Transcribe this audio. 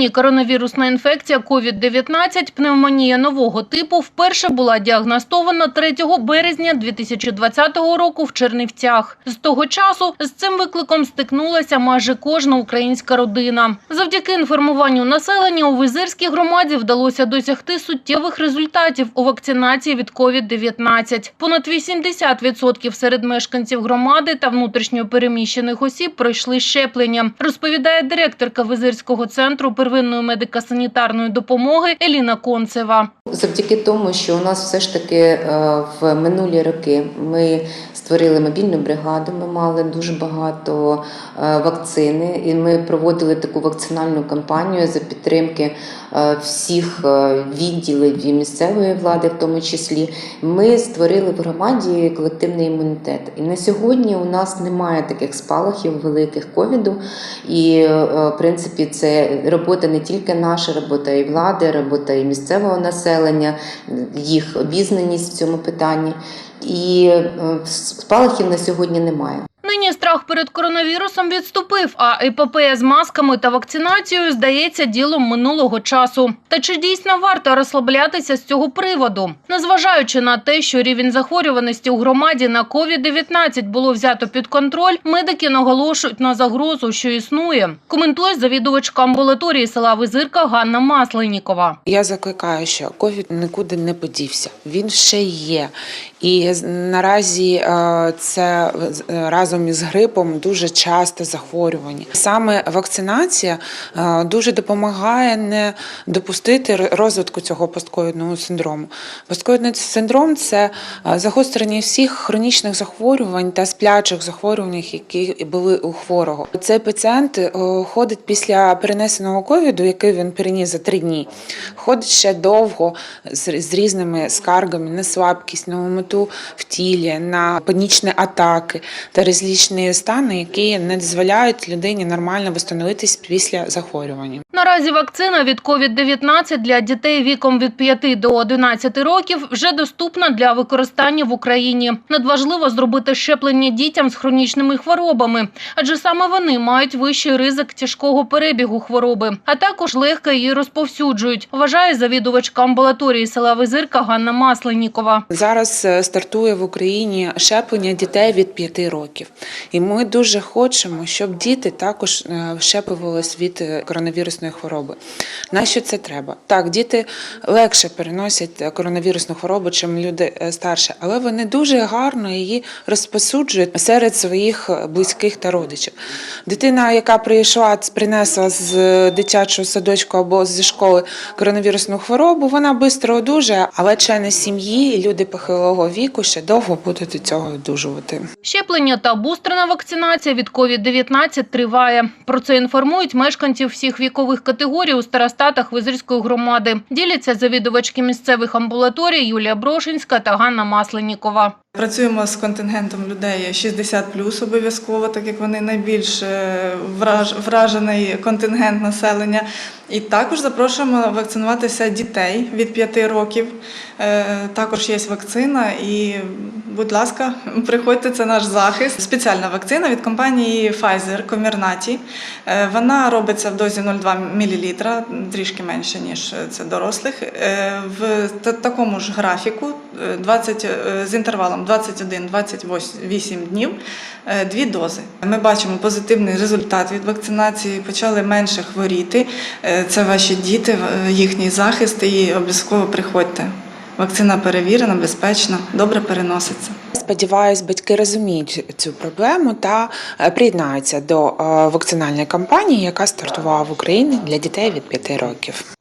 Україні коронавірусна інфекція COVID-19, пневмонія нового типу, вперше була діагностована 3 березня 2020 року в Чернівцях. З того часу з цим викликом стикнулася майже кожна українська родина. Завдяки інформуванню населення у Визирській громаді вдалося досягти суттєвих результатів у вакцинації від COVID-19. Понад 80% серед мешканців громади та внутрішньо переміщених осіб пройшли щеплення, розповідає директорка Визирського центру первинної медико-санітарної допомоги Еліна Концева. Завдяки тому, що у нас все ж таки е, в минулі роки ми створили мобільну бригаду, ми мали дуже багато е, вакцини, і ми проводили таку вакцинальну кампанію за підтримки е, всіх відділів і місцевої влади, в тому числі. Ми створили в громаді колективний імунітет. І на сьогодні у нас немає таких спалахів великих ковіду. І в принципі, це робота не тільки наша, робота і влади, робота і місцевого населення, їх обізнаність в цьому питанні. І е, спалахів на сьогодні немає. Страх перед коронавірусом відступив, а епопея з масками та вакцинацією здається ділом минулого часу. Та чи дійсно варто розслаблятися з цього приводу? Незважаючи на те, що рівень захворюваності у громаді на COVID-19 було взято під контроль, медики наголошують на загрозу, що існує. Коментує завідувачка амбулаторії села Визирка Ганна Масленікова. Я закликаю, що ковід нікуди не подівся. Він ще є. І наразі е, це з- разом із грипом дуже часте захворювання. Саме вакцинація е, дуже допомагає не допустити розвитку цього постковідного синдрому. Постковідний синдром це е, загострення всіх хронічних захворювань та сплячих захворювань, які були у хворого. Цей пацієнт е, ходить після перенесеного ковіду, який він переніс за три дні. Ходить ще довго з, різними скаргами на слабкість, на умоту в тілі, на панічні атаки та різлічні стани, які не дозволяють людині нормально встановитись після захворювання. Наразі вакцина від COVID-19 для дітей віком від 5 до 11 років вже доступна для використання в Україні. Надважливо зробити щеплення дітям з хронічними хворобами, адже саме вони мають вищий ризик тяжкого перебігу хвороби, а також легко її розповсюджують, вважає завідувачка амбулаторії села Визирка Ганна Масленікова. Зараз е, стартує в Україні щеплення дітей від 5 років, і ми дуже хочемо, щоб діти також е, щеплювались від е, коронавірусної хвороби. На що це треба? Так, діти легше переносять е, коронавірусну хворобу, чим люди е, старші, але вони дуже гарно її розпосуджують серед своїх близьких та родичів. Дитина, яка прийшла, принесла з дитячого садочку або зі школи коронавірусну хворобу, вона швидко одужає, але члени сім'ї люди похилого віку ще довго будуть від цього одужувати. Щеплення та бустерна вакцинація від COVID-19 триває. Про це інформують мешканців всіх вікових категорій у старостатах Визирської громади. Діляться завідувачки місцевих амбулаторій Юлія Брошинська та Ганна Масленікова. Працюємо з контингентом людей 60 обов'язково, так як вони найбільш е, вражений контингент населення. І також запрошуємо вакцинуватися дітей від 5 років. Е, Також є вакцина, і, будь ласка, приходьте, це наш захист. Спеціальна вакцина від компанії Pfizer Comirnaty. Е, Вона робиться в дозі 0,2 мл, трішки менше, ніж це дорослих. В такому ж графіку е, 20, е, з інтервалом 21-28 днів е, дві дози. Ми бачимо позитивний результат від вакцинації, почали менше хворіти. Е, Це ваші діти, їхній захист, і обов'язково приходьте. Вакцина перевірена, безпечна, добре переноситься. Сподіваюсь, батьки розуміють цю проблему та е, приєднаються до е, вакцинальної кампанії, яка стартувала в Україні для дітей від 5 років.